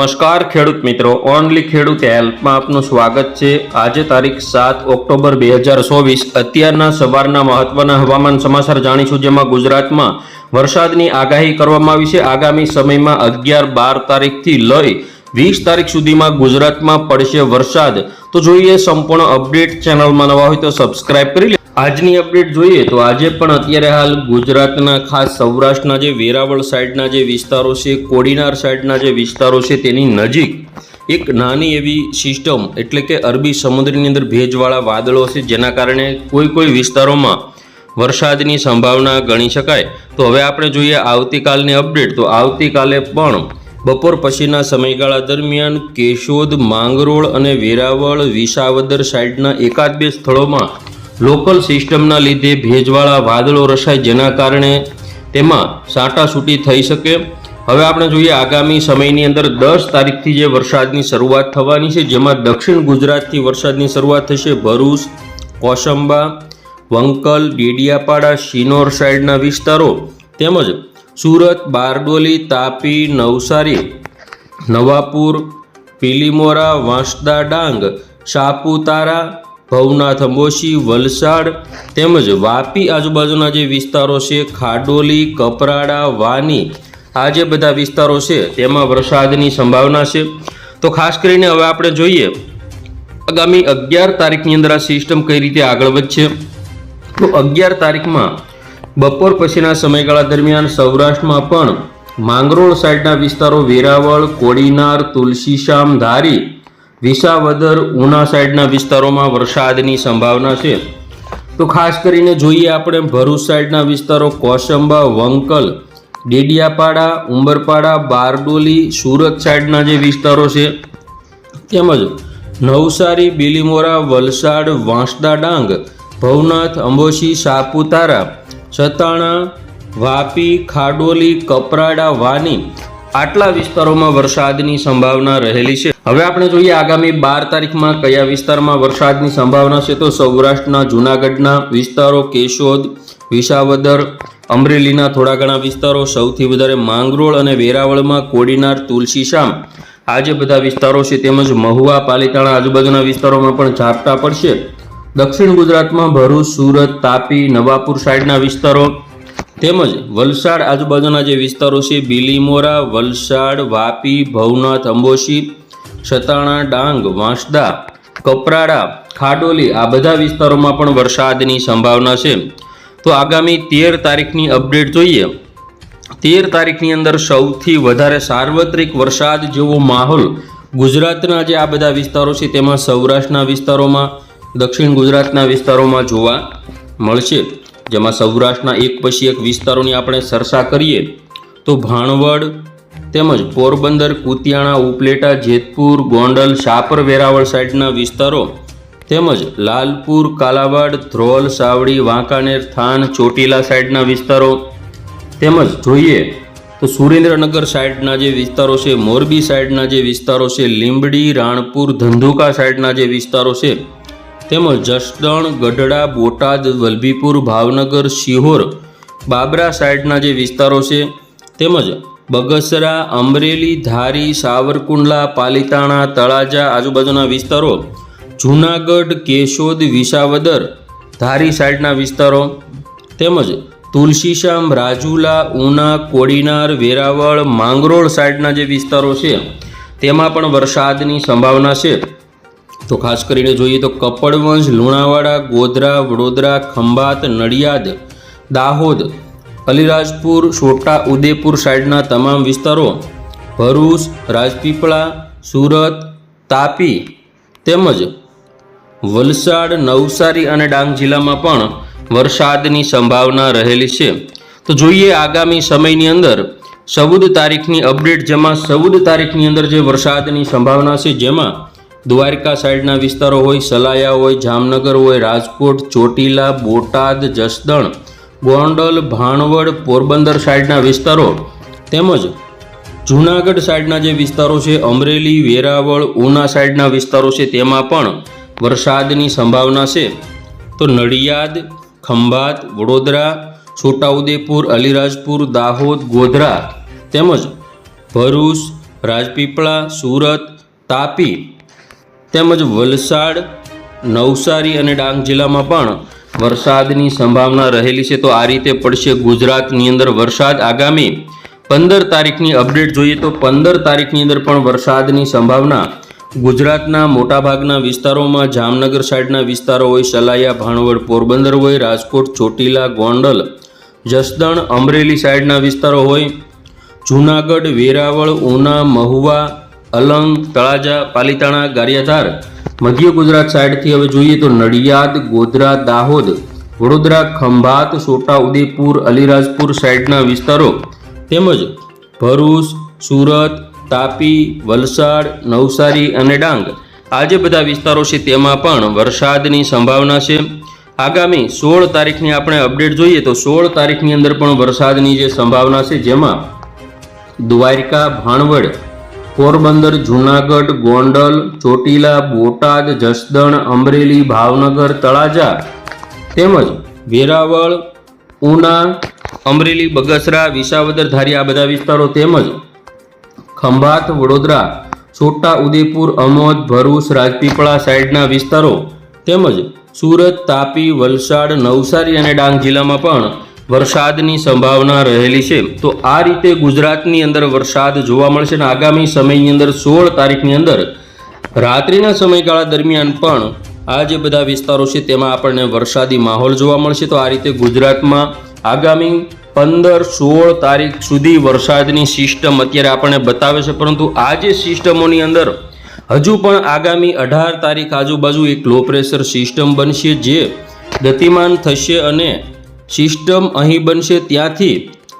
નમસ્કાર ખેડૂત મિત્રો, ઓનલી ખેડૂત હેલ્પમાં આપનું સ્વાગત છે. આજે તારીખ સાત ઓક્ટોબર બે હજાર ચોવીસ, અત્યારના સવારના મહત્વના હવામાન સમાચાર જાણીશું, જેમાં ગુજરાતમાં વરસાદની આગાહી કરવામાં આવી છે. આગામી સમયમાં અગિયાર બાર તારીખથી લઈ વીસ તારીખ સુધીમાં ગુજરાતમાં પડશે વરસાદ. તો જોઈએ સંપૂર્ણ અપડેટ ચેનલમાં નવા હોય તો સબસ્ક્રાઇબ કરી આજની અપડેટ જોઈએ તો આજે પણ અત્યારે હાલ ગુજરાતના ખાસ સૌરાષ્ટ્રના જે વેરાવળ સાઈડના જે વિસ્તારો છે, કોડીનાર સાઈડના જે વિસ્તારો છે તેની નજીક એક નાની એવી સિસ્ટમ એટલે કે અરબી સમુદ્રની અંદર ભેજવાળા વાદળો છે, જેના કારણે કોઈ કોઈ વિસ્તારોમાં વરસાદની સંભાવના ગણી શકાય. તો હવે આપણે જોઈએ આવતીકાલની અપડેટ તો આવતીકાલે પણ બપોર પછીના સમયગાળા દરમિયાન કેશોદ, માંગરોળ અને વેરાવળ, વિસાવદર સાઈડના એકાદ બે સ્થળોમાં લોકલ સિસ્ટમના લીધે ભેજવાળા વાદળો રસાય જેના કારણે તેમાં સાટાસૂટી થઈ શકે. હવે આપણે જોઈએ આગામી સમયની અંદર દસ તારીખથી જે વરસાદની શરૂઆત થવાની છે, જેમાં દક્ષિણ ગુજરાતથી વરસાદની શરૂઆત થશે. ભરૂચ, કોસંબા, વંકલ, ડેડિયાપાડા, શિનોર સાઈડના વિસ્તારો તેમજ સુરત, બારડોલી, તાપી, નવસારી, નવાપુર, પીલીમોરા, વાંસદા ડાંગ, સાપુતારા ભવનાથ અંબોશી વલસાડ તેમજ વાપી આજુબાજુના જે વિસ્તારો છે, ખાડોલી, કપરાડા, વાની, આ જે બધા વિસ્તારો છે, તેમાં વરસાદની સંભાવના છે. તો ખાસ કરીને હવે આપણે જોઈએ, આગામી અગિયાર તારીખની અંદર આ સિસ્ટમ કઈ રીતે આગળ વધશે. તો અગિયાર તારીખમાં બપોર પછીના સમયગાળા દરમિયાન સૌરાષ્ટ્રમાં પણ માંગરોળ સાઈડના વિસ્તારો વેરાવળ, કોડીનાર, તુલસીશામ, ધારી વિસાવદર ઉના સાઈડના વિસ્તારોમાં વરસાદની સંભાવના છે. તો ખાસ કરીને જોઈએ આપણે ભરૂચ સાઈડના વિસ્તારો કોસંબા, વંકલ, ડેડિયાપાડા, ઉંબરપાડા, બારડોલી, સુરત સાઈડના જે વિસ્તારો છે, તેમજ નવસારી, બિલીમોરા, વલસાડ, વાંસદા ડાંગ, ભવનાથ, અંબોશી, સાપુતારા સતાણા વાપી, ખાડોલી, કપરાડા, વાની આટલા વિસ્તારોમાં વરસાદની સંભાવના રહેલી છે. હવે આપણે જોઈએ આગામી બાર તારીખમાં કયા વિસ્તારમાં વરસાદની સંભાવના છે? તો સૌરાષ્ટ્રના, જૂનાગઢના વિસ્તારો, કેશોદ, વિસાવદર, અમરેલીના થોડા ઘણા વિસ્તારો, સૌથી વધારે માંગરોળ અને વેરાવળમાં કોડીનાર તુલસીશામ આ જે બધા વિસ્તારો છે તેમજ મહુવા, પાલીતાણા આજુબાજુના વિસ્તારોમાં પણ ઝાપટા પડશે. દક્ષિણ ગુજરાતમાં ભરૂચ, સુરત, તાપી, નવાપુર સાઈડના વિસ્તારો તેમજ વલસાડ આજુબાજુના જે વિસ્તારો છે, બિલીમોરા, વલસાડ, વાપી, ભવનાથ અંબોશી સતાણા ડાંગ, વાંસદા, કપરાડા, ખાડોલી આ બધા વિસ્તારોમાં પણ વરસાદની સંભાવના છે. તો આગામી તેર તારીખની અપડેટ જોઈએ. તેર તારીખની અંદર સૌથી વધારે સાર્વત્રિક વરસાદ જેવો માહોલ ગુજરાતના જે આ બધા વિસ્તારો છે તેમાં સૌરાષ્ટ્રના વિસ્તારોમાં, દક્ષિણ ગુજરાતના વિસ્તારોમાં જોવા મળશે. જેમાં સૌરાષ્ટ્રના એક પછી એક વિસ્તારોની આપણે ચર્ચા કરીએ. તો ભાણવડ તેમજ પોરબંદર, કુતિયાણા, ઉપલેટા, જેતપુર, ગોંડલ, શાપર, વેરાવળ સાઈડના વિસ્તારો, તેમજ લાલપુર, કાલાવાડ, ધ્રોલ, સાવડી, વાંકાનેર, થાન, ચોટીલા સાઈડના વિસ્તારો, તેમજ જોઈએ તો સુરેન્દ્રનગર સાઈડના જે વિસ્તારો છે, મોરબી સાઈડના જે વિસ્તારો છે, લીંબડી, રાણપુર, ધંધુકા સાઇડના જે વિસ્તારો છે, તેમજ જસદણ, ગઢડા, બોટાદ, વલભીપુર, ભાવનગર, શિહોર, બાબરા સાઈડના જે વિસ્તારો છે, તેમજ બગસરા, અમરેલી, ધારી, સાવરકુંડલા, પાલિતાણા, તળાજા આજુબાજુના વિસ્તારો, જૂનાગઢ, કેશોદ, વિસાવદર ધારી સાઈડના વિસ્તારો, તેમજ તુલસીશામ, રાજુલા, ઉના, કોડીનાર, વેરાવળ, માંગરોળ સાઈડના જે વિસ્તારો છે, તેમાં પણ વરસાદની સંભાવના છે. તો ખાસ કરીને જોઈએ તો કપડવંશ લુણાવાડા, ગોધરા, વડોદરા, ખંભાત, નડિયાદ, દાહોદ અલીરાજપુર, છોટા ઉદેપુર સાઈડના તમામ વિસ્તારો ભરૂચ, રાજપીપળા, સુરત, તાપી તેમજ વલસાડ, નવસારી અને ડાંગ જિલ્લામાં પણ વરસાદની સંભાવના રહેલી છે. તો જોઈએ આગામી સમયની અંદર ચૌદ તારીખની અપડેટ, જેમાં ચૌદ તારીખની અંદર જે વરસાદની સંભાવના છે, જેમાં દ્વારકા સાઈડના વિસ્તારો હોય, સલાયા હોય, જામનગર હોય, રાજકોટ, ચોટીલા, બોટાદ, જસદણ ગોંડલ, ભાણવડ, પોરબંદર સાઈડના વિસ્તારો તેમજ જૂનાગઢ સાઈડના જે વિસ્તારો છે, અમરેલી, વેરાવળ, ઉના સાઈડના વિસ્તારો છે, તેમાં પણ વરસાદની સંભાવના છે. તો નડિયાદ, ખંભાત, વડોદરા, છોટાઉદેપુર, અલીરાજપુર, દાહોદ, ગોધરા તેમજ ભરૂચ, રાજપીપળા, સુરત, તાપી તેમજ વલસાડ, નવસારી અને ડાંગ જિલ્લામાં પણ વરસાદની સંભાવના રહેલી છે તો આ રીતે પડશે ગુજરાતની અંદર વરસાદ. આગામી પંદર તારીખની અપડેટ જોઈએ તો પંદર તારીખની અંદર પણ વરસાદની સંભાવના. ગુજરાતના મોટાભાગના વિસ્તારોમાં જામનગર સાઈડના વિસ્તારો હોય, સલાયા, ભાણવડ, પોરબંદર હોય, રાજકોટ, ચોટીલા, ગોંડલ, જસદણ, અમરેલી સાઈડના વિસ્તારો હોય, જૂનાગઢ, વેરાવળ, ઉના, મહુવા અલંગ, તળાજા, પાલીતાણા, ગારિયાધાર, મધ્ય ગુજરાત સાઈડથી હવે જોઈએ તો નડિયાદ, ગોધરા, દાહોદ, વડોદરા, ખંભાત, છોટા ઉદેપુર, અલીરાજપુર સાઈડના વિસ્તારો તેમજ ભરૂચ, સુરત, તાપી, વલસાડ, નવસારી અને ડાંગ. આ જે બધા વિસ્તારો છે તેમાં પણ વરસાદની સંભાવના છે. આગામી સોળ તારીખની આપણે અપડેટ જોઈએ તો સોળ તારીખની અંદર પણ વરસાદની જે સંભાવના છે જેમાં દ્વારકા, ભાણવડ પોરબંદર, જૂનાગઢ, ગોંડલ, ચોટીલા, બોટાદ, જસદણ, અમરેલી, ભાવનગર, તળાજા તેમજ વેરાવળ, ઉના, અમરેલી, બગસરા, વિસાવદર, ધારી આ બધા વિસ્તારો તેમજ ખંભાત, વડોદરા, છોટા ઉદેપુર, અમોદ, ભરૂચ, રાજપીપળા સાઈડના વિસ્તારો તેમજ સુરત, તાપી, વલસાડ, નવસારી અને ડાંગ જિલ્લામાં પણ વરસાદની સંભાવના રહેલી છે. તો આ રીતે ગુજરાતની અંદર વરસાદ જોવા મળશે અને આગામી સમયની અંદર સોળ તારીખની અંદર રાત્રિના સમયગાળા દરમિયાન પણ આ જે બધા વિસ્તારો છે તેમાં આપણને વરસાદી માહોલ જોવા મળશે. તો આ રીતે ગુજરાતમાં આગામી પંદર સોળ તારીખ સુધી વરસાદની સિસ્ટમ અત્યારે આપણને બતાવે છે. પરંતુ આ જે સિસ્ટમોની અંદર હજુ પણ આગામી અઢાર તારીખ આજુબાજુ એક લો પ્રેશર સિસ્ટમ બનશે જે ગતિમાન થશે અને સિસ્ટમ અહીં બનશે ત્યાંથી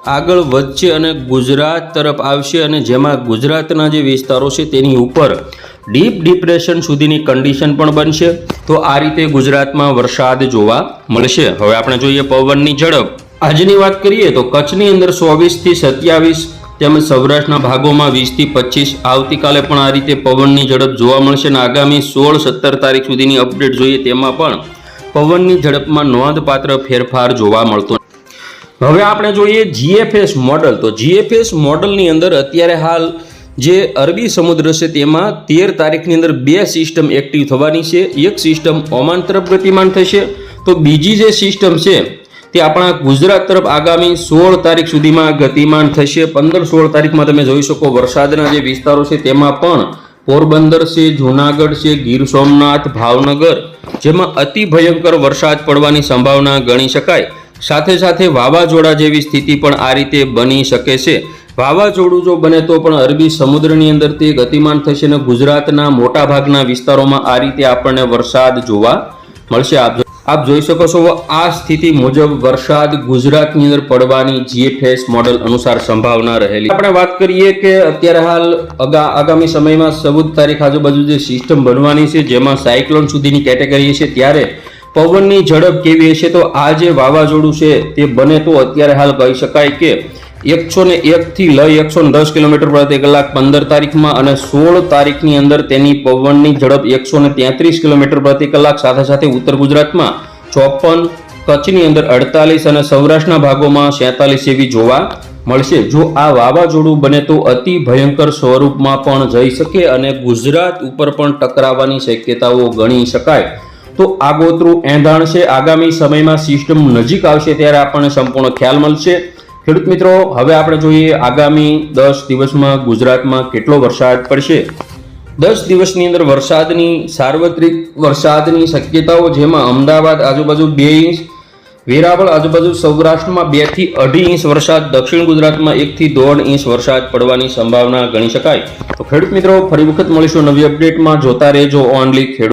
આગળ વધશે અને ગુજરાત તરફ આવશે અને જેમાં ગુજરાતના જે વિસ્તારો છે તેની ઉપર ડીપ ડિપ્રેશન સુધીની કન્ડિશન પણ બનશે. તો આ રીતે ગુજરાતમાં વરસાદ જોવા મળશે. હવે આપણે જોઈએ પવનની ઝડપ. આજની વાત કરીએ તો કચ્છની અંદર ચોવીસથી સત્યાવીસ તેમજ સૌરાષ્ટ્રના ભાગોમાં વીસથી પચીસ આવતીકાલે પણ આ રીતે પવનની ઝડપ જોવા મળશે અને આગામી સોળ સત્તર તારીખ સુધીની અપડેટ જોઈએ તેમાં પણ પવનની ઝડપમાં નોંધપાત્ર ફેરફાર જોવા મળતો હવે આપણે જોઈએ જીએફએસ મોડલ તો જીએફએસ મોડલની અંદર અત્યારે હાલ જે અરબી સમુદ્ર છે તેમાં તેર તારીખની અંદર બે સિસ્ટમ એક્ટિવ થવાની છે. એક સિસ્ટમ ઓમાન તરફ ગતિમાન થશે. તો બીજી જે સિસ્ટમ છે તે આપણા ગુજરાત તરફ આગામી સોળ તારીખ સુધીમાં ગતિમાન થશે. પંદર સોળ તારીખમાં તમે જોઈ શકો વરસાદના જે વિસ્તારો છે તેમાં પણ પોરબંદર છે, જૂનાગઢ છે, ગીર સોમનાથ, ભાવનગર જેમાં અતિ ભયંકર વરસાદ પડવાની સંભાવના ગણી શકાય. સાથે સાથે વાવાઝોડા જેવી સ્થિતિ પણ આ રીતે બની શકે છે. વાવાઝોડું જો બને તો પણ અરબી સમુદ્રની અંદર તે ગતિમાન થશે અને ગુજરાતના મોટાભાગના વિસ્તારોમાં આ રીતે આપણને વરસાદ જોવા મળશે. આપ આપ જોઈ શકો છો, આ સ્થિતિ મુજબ વરસાદ ગુજરાતની અંદર પડવાની જીએફએસ મોડલ અનુસાર સંભાવના રહેલી. આપણે વાત કરીએ કે અત્યારે હાલ આગામી સમયમાં ચૌદ તારીખ આજુબાજુ જે સિસ્ટમ બનવાની છે, જેમાં સાયક્લોન સુધીની કેટેગરી છે, ત્યારે પવનની ઝડપ કેવી હશે, તો આ જે વાવાઝોડું છે, તે બને તો અત્યારે હાલ કહી શકાય કે એકસો ને એકથી લઈ એકસો દસ કિલોમીટર પ્રતિ કલાક પંદર તારીખમાં અને સોળ તારીખની અંદર તેની પવનની ઝડપ એકસો તેત્રીસ કિલોમીટર પ્રતિ કલાક. સાથે સાથે ઉત્તર ગુજરાતમાં ચોપન, કચ્છની અંદર અડતાલીસ અને સૌરાષ્ટ્રના ભાગોમાં સેતાલીસ એવી જોવા મળશે. જો આ વાવાઝોડું બને તો અતિ ભયંકર સ્વરૂપમાં પણ જઈ શકે અને ગુજરાત ઉપર પણ ટકરાવવાની શક્યતાઓ ગણી શકાય. તો આગોતરું એંધાણ છે. આગામી સમયમાં સિસ્ટમ નજીક આવશે ત્યારે આપણને સંપૂર્ણ ખ્યાલ મળશે. ખેડૂત મિત્રો, હવે આપણે જોઈએ આગામી દસ દિવસમાં ગુજરાતમાં કેટલો વરસાદ પડશે. દસ દિવસની અંદર વરસાદની, સાર્વત્રિક વરસાદની શક્યતાઓ જેમાં અમદાવાદ આજુબાજુ બે ઇંચ, વેરાવળ આજુબાજુ સૌરાષ્ટ્રમાં બેથી અઢી ઇંચ વરસાદ, દક્ષિણ ગુજરાતમાં એક થી દોઢ ઇંચ વરસાદ પડવાની સંભાવના ગણી શકાય. તો ખેડૂત મિત્રો, ફરી વખત મળીશું નવી અપડેટમાં. જોતા રહેજો ઓનલી ખેડૂત